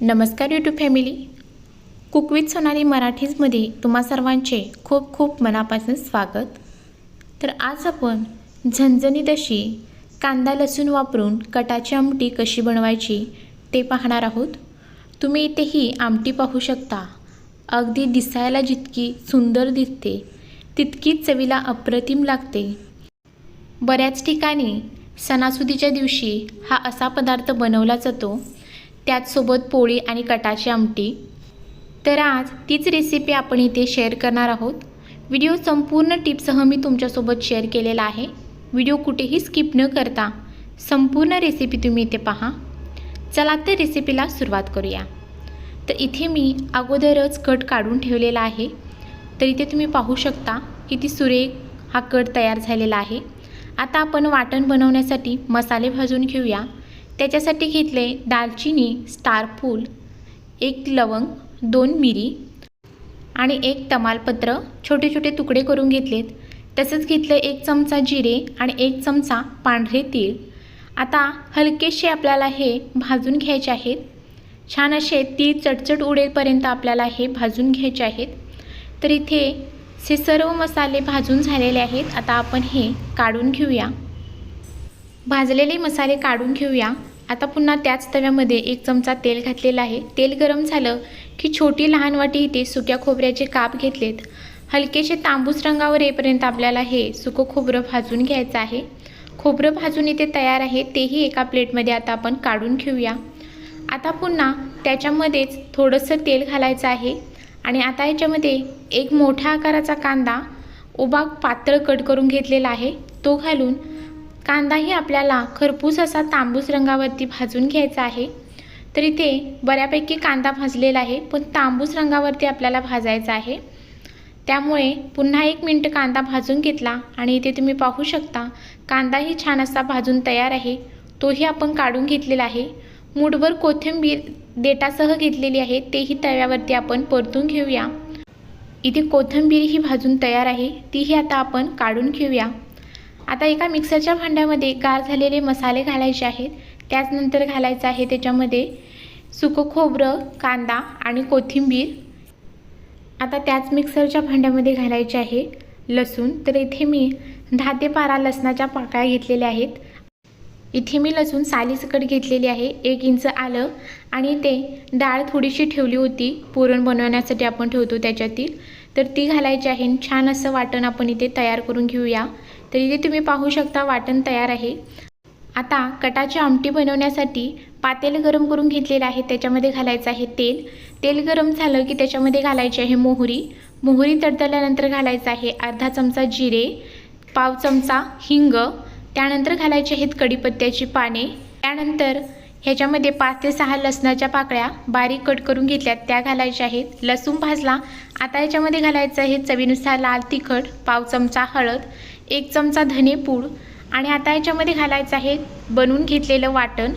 नमस्कार YouTube family cook with Sonali मराठीजमध्ये तुम्हा सर्वांचे खूप खूप मनापासून स्वागत. तर आज आपण झणझणीत अशी कांदा लसूण वापरून कटाची आमटी कशी बनवायची ते पाहणार आहोत. तुम्ही इथे ही आमटी पाहू शकता. अगदी दिसायला जितकी सुंदर दिसते तितकीच चवीला अप्रतिम लागते. बऱ्याच ठिकाणी सणासुदीच्या दिवशी हा असा पदार्थ बनवला जातो त्याचसोबत पोळी आणि कटाची आमटी. तर आज तीच रेसिपी आपण इथे शेअर करणार आहोत. व्हिडिओ संपूर्ण टिपसह मी तुमच्यासोबत शेअर केलेला आहे. व्हिडिओ कुठेही स्किप न करता संपूर्ण रेसिपी तुम्ही इथे पहा. चला तर रेसिपीला सुरुवात करूया. तर इथे मी अगोदरच कट काढून ठेवलेला आहे. तर इथे तुम्ही पाहू शकता किती सुरेख हा कट तयार झालेला आहे. आता आपण वाटण बनवण्यासाठी मसाले भाजून घेऊया. त्याच्यासाठी घेतले दालचिनी स्टारफूल एक लवंग दोन मिरी आणि एक तमालपत्र. छोटे छोटे तुकडे करून घेतलेत. तसंच घेतलं एक चमचा जिरे आणि एक चमचा पांढरे तीळ. आता हलकेसे आपल्याला हे भाजून घ्यायचे आहेत. छान असे तीळ चटचट उडेपर्यंत आपल्याला हे भाजून घ्यायचे आहेत. तर इथे हे सर्व मसाले भाजून झालेले आहेत. आता आपण हे काढून घेऊया. भाजलेले मसाले काढून घेऊया. आता पुन्हा त्याच तव्यामध्ये एक चमचा तेल घातलेलं आहे. तेल गरम झालं की छोटी लहान वाटी इथे सुक्या खोबऱ्याचे काप घेतलेत. हलकेसे तांबूस रंगावर येईपर्यंत आपल्याला हे सुकं खोबरं भाजून घ्यायचं आहे. खोबरं भाजून इथे तयार आहे. तेही एका प्लेटमध्ये आता आपण काढून घेऊया. आता पुन्हा त्याच्यामध्येच थोडंसं तेल घालायचं आहे. आणि आता याच्यामध्ये एक मोठ्या आकाराचा कांदा उभा पातळ कट करून घेतलेला आहे. तो घालून कांदाही आपल्याला खरपूस असा तांबूस रंगावरती भाजून घ्यायचा आहे. तर इथे बऱ्यापैकी कांदा भाजलेला आहे पण तांबूस रंगावरती आपल्याला भाजायचा आहे. त्यामुळे पुन्हा एक मिनटं कांदा भाजून घेतला आणि इथे तुम्ही पाहू शकता कांदाही छान असा भाजून तयार आहे. तोही आपण काढून घेतलेला आहे. मूठभर कोथिंबीर देटासह घेतलेली आहे तेही तव्यावरती आपण परतून घेऊया. इथे कोथिंबीर ही भाजून तयार आहे तीही आता आपण काढून घेऊया. आता एका मिक्सरच्या भांड्यामध्ये गार झालेले मसाले घालायचे आहेत. त्याचनंतर घालायचं आहे त्याच्यामध्ये सुकं खोबरं कांदा आणि कोथिंबीर. आता त्याच मिक्सरच्या भांड्यामध्ये घालायचे आहे लसूण. तर इथे मी दहा ते बारा लसणाच्या पाकळ्या घेतलेल्या आहेत. इथे मी लसूण सालीसकट घेतलेली आहे. एक इंच आलं आणि ते डाळ थोडीशी ठेवली होती. पुरण बनवण्यासाठी आपण ठेवतो त्याच्यातील. तर ती घालायची आहे छान असं वाटण आपण इथे तयार करून घेऊया. तर इथे तुम्ही पाहू शकता वाटण तयार आहे. आता कटाची आमटी बनवण्यासाठी पातेल गरम करून घेतलेलं आहे. त्याच्यामध्ये घालायचं आहे तेल. तेल गरम झालं की त्याच्यामध्ये घालायची आहे मोहरी. मोहरी तडतरल्यानंतर घालायचं आहे अर्धा चमचा जिरे पाव चमचा हिंग. त्यानंतर घालायचे आहेत कढीपत्त्याची पाने. त्यानंतर ह्याच्यामध्ये पाच ते सहा लसणाच्या पाकळ्या बारीक कट करून घेतल्यात. त्या घालायच्या आहेत. लसूण भाजला. आता याच्यामध्ये घालायचं आहे चवीनुसार लाल तिखट पाव चमचा हळद. एक चमचा धनेपूड आणि आता याच्यामध्ये घालायचं आहे बनवून घेतलेलं वाटण.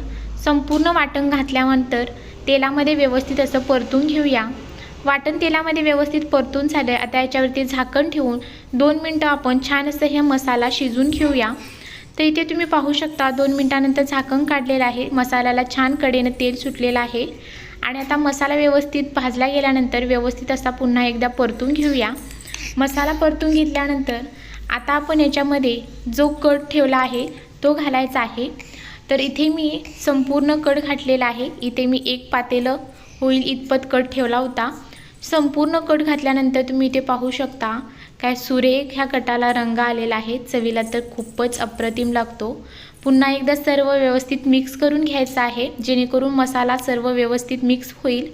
संपूर्ण वाटण घातल्यानंतर तेलामध्ये व्यवस्थित असं परतून घेऊया. वाटण तेलामध्ये व्यवस्थित परतून झालं आता याच्यावरती झाकण ठेवून दोन मिनटं आपण छान असं हे मसाला शिजून घेऊया. तर इथे तुम्ही पाहू शकता दोन मिनटानंतर झाकण काढलेलं आहे. मसाल्याला छान कडेनं तेल सुटलेलं आहे. आणि आता मसाला व्यवस्थित भाजला गेल्यानंतर व्यवस्थित असा पुन्हा एकदा परतून घेऊया. मसाला परतून घेतल्यानंतर आता आपण याच्यामध्ये जो कट ठेवला आहे तो घालायचा आहे. तर इथे मी संपूर्ण कट घातलेला आहे. इथे मी एक पातेलं होईल इतपत कट ठेवला होता. संपूर्ण कट घातल्यानंतर तुम्ही इथे पाहू शकता काय सुरेख ह्या कटाला रंग आलेला आहे. चवीला तर खूपच अप्रतिम लागतो. पुन्हा एकदा सर्व व्यवस्थित मिक्स करून घ्यायचं आहे. जेणेकरून मसाला सर्व व्यवस्थित मिक्स होईल.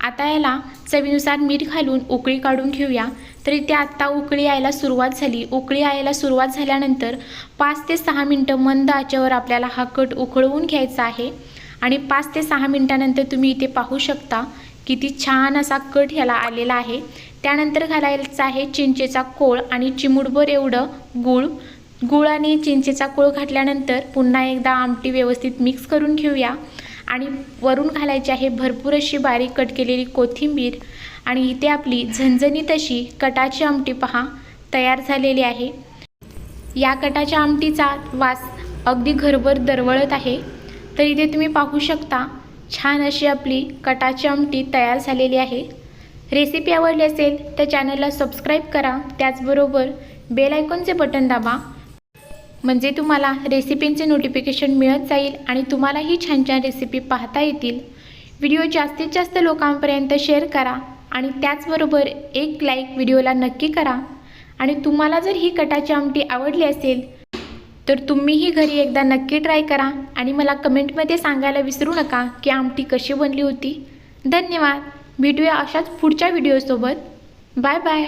आता याला चवीनुसार मीठ घालून उकळी काढून घेऊया. तर इथे आत्ता उकळी यायला सुरुवात झाली. उकळी यायला सुरुवात झाल्यानंतर पाच ते सहा मिनटं मंद आचेवर आपल्याला हा कट उकळवून घ्यायचा आहे. आणि पाच ते सहा मिनटानंतर तुम्ही इथे पाहू शकता किती छान असा कट ह्याला आलेला आहे. त्यानंतर घालायचा आहे चिंचेचा कोळ आणि चिमुडभर एवढं गूळ. गूळ आणि चिंचेचा कोळ घातल्यानंतर पुन्हा एकदा आमटी व्यवस्थित मिक्स करून घेऊया. आणि वरून घालायची आहे भरपूर अशी बारीक कट केलेली कोथिंबीर. आणि इथे आपली झणझणीत अशी कटाची आमटी पहा तयार झालेली आहे. या कटाच्या आमटीचा वास अगदी घरभर दरवळत आहे. तर इथे तुम्ही पाहू शकता छान अशी आपली कटाची आमटी तयार झालेली आहे. रेसिपी आवडली असेल तर चॅनलला सबस्क्राईब करा. त्याचबरोबर बेल आयकॉनचे बटन दाबा. म्हणजे तुम्हाला रेसिपींचे नोटिफिकेशन मिळत जाईल आणि तुम्हालाही छान छान रेसिपी पाहता येतील. व्हिडिओ जास्तीत जास्त लोकांपर्यंत शेअर करा आणि त्याचबरोबर एक लाईक व्हिडिओला नक्की करा. आणि तुम्हाला जर ही कटाची आमटी आवडली असेल तर तुम्हीही घरी एकदा नक्की ट्राय करा आणि मला कमेंटमध्ये सांगायला विसरू नका की आमटी कशी बनली होती. धन्यवाद. भेटूया अशाच पुढच्या व्हिडिओसोबत बाय बाय